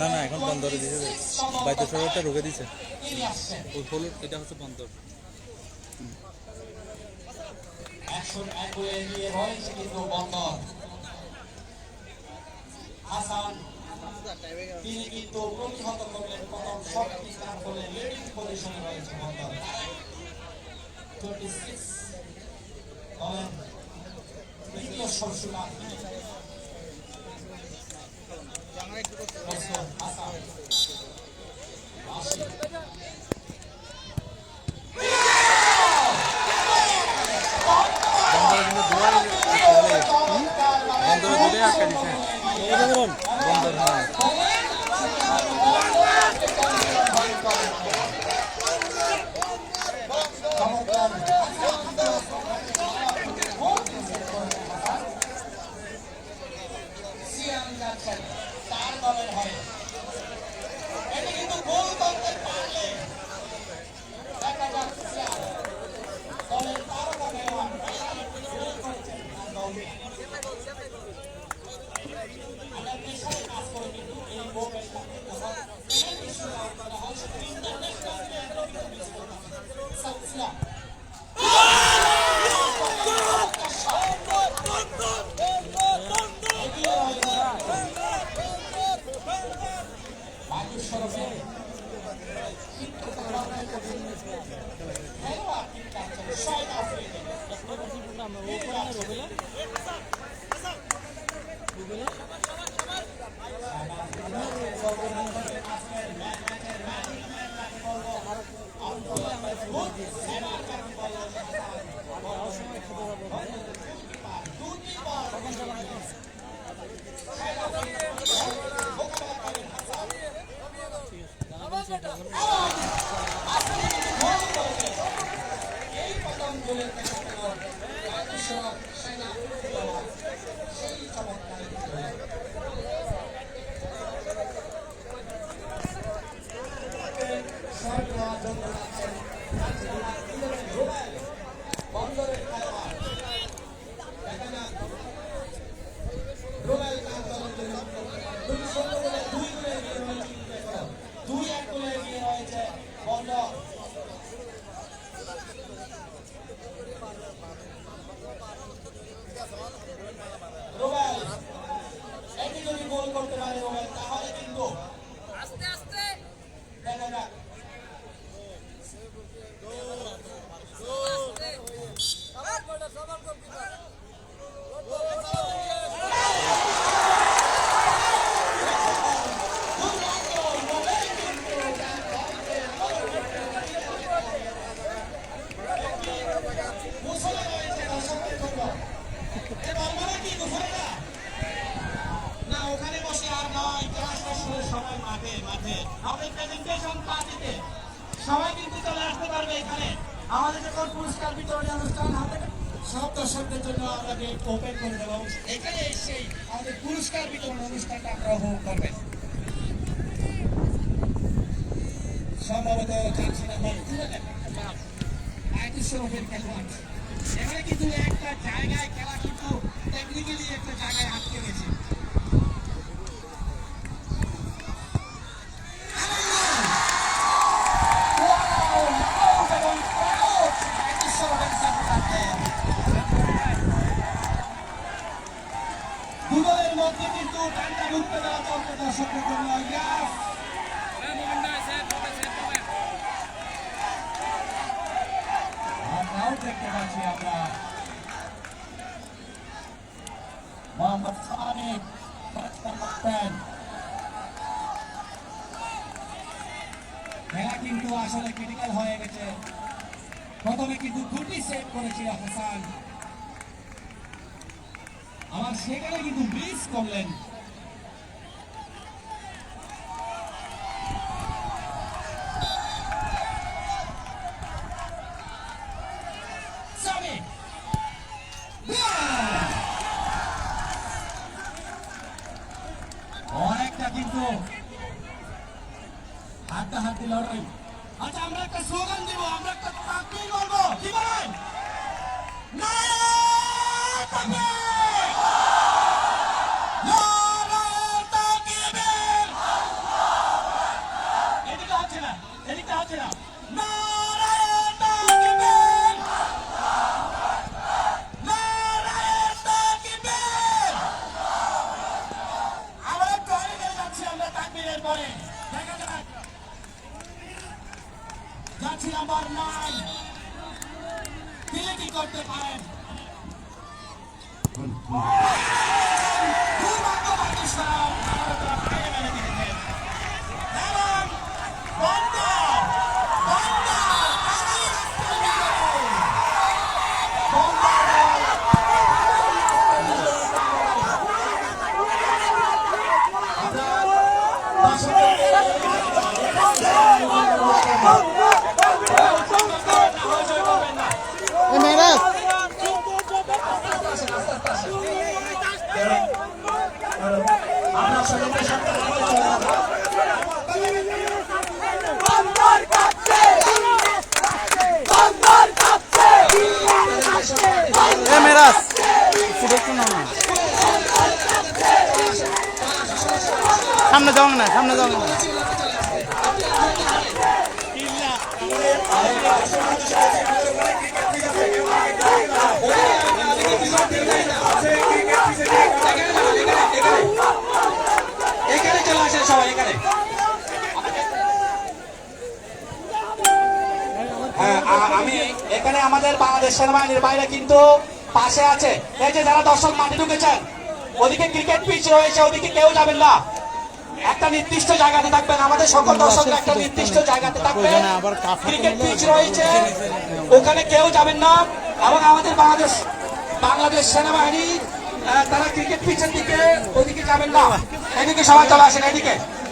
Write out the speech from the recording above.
না না, এখন বন্দরে দিছে বাইতে সরটা রুখে দিছে ওই হলুদ, এটা হচ্ছে বন্দর তিনি কিন্তু প্রতিহত করলেন, প্রথম শটটি তারপরে লিডিং পজিশনে রয়েছে বন্দর টোয়েন্টি on হাসান রাশিদ বন্দরে কিন্তু দুয়ার বন্দরে দুটো আটকা দিছে নবজাগরণ বন্দর হ্যাঁ সিয়াম যাচ্ছেন তার দলের হয়ে এটা কিন্তু গোল করতে পারলে দেখা যাক সিয়াম দলের তারকা খেলোয়াড় গোল করেছেন তার দলকে আমরা পেশায় কাজ করে কিন্তু এই মোমেন্টটা যখন পেনাল্টি শুট আউট করা হয় সেটা ইন্টারন্যাশনাল প্লেয়াররা কিন্তু মিস করতে হয় সিয়াম এগিয়ে রয়েছে বাকি সরবে খেলোয়াড় কিন্তু আছেন শহীদ আফ্রিদি আমরা ও করে না রবিলা রবিলা এই প্রথম গোলের দেখা গেল বাকি সব সেনা খেলোয়াড় সেই চমৎকার গোল শট নেওয়ার জন্য যাচ্ছেন রোবেল বন্দরের খেলোয়াড় দেখা যাক রোবেল কার দলের জন্য দুই শূন্য গোলে দুই গোলে এগিয়ে রয়েছে কিন্তু এখনও। দুই এক গোলে এগিয়ে রয়েছে বন্দর রোবেল এটি যদি গোল করতে পারে রোবেল তাহলে কিন্তু দেখা যাক মুসলে রয়েছে দর্শকদের জন্য এবার মানে কি মুসলেরা না ওখানে বসে আর নয় এখানে। আমাদের আমরা আমাদের পুরস্কার বিতরণ অনুষ্ঠানটা আপনারা উপভোগ করবেন। সম্ভবত জানছি না, বল। তুলে দেন আয়তুল শরফের খেলোয়াড়। এখানে কিন্তু একটা জায়গায় খেলা কিন্তু টেকনিক্যালি একটা জায়গায় আটকে গেছে দুদলের মধ্যে কিন্তু টানটা ঢুকতে দেওয়া চলছে দর্শকদের জন্য ইয়াস আমরাও দেখতে পাচ্ছি আমরা মোহাম্মদ সানিক খেলা কিন্তু আসলে ক্রিটিক্যাল হয়ে গেছে প্রথমে কিন্তু দুটি সেট করেছিল হাসান আবার সেখানে কিন্তু মিস করলেন। করতে পারেন। যাও না সামনে যাও না। হ্যাঁ, আমি এখানে আমাদের বাংলাদেশ সেনাবাহিনীর বাইরে কিন্তু পাশে আছে। এই যে যারা দর্শক মাঠে ঢুকেছেন ওদিকে ক্রিকেট পিচ রয়েছে ওদিকে কেউ যাবেন না। একটা নির্দিষ্ট জায়গাতে থাকবেন, আমাদের সকল দর্শকরা একটা নির্দিষ্ট জায়গাতে থাকবেন। ক্রিকেট পিচ রয়েছে, ওখানে কেউ যাবেন না। এবং আমাদের বাংলাদেশ বাংলাদেশ সেনাবাহিনী তারা ক্রিকেট পিচের দিকে, ওদিকে যাবেন না। এদিকে সবাই চলে আসেন, এদিকে।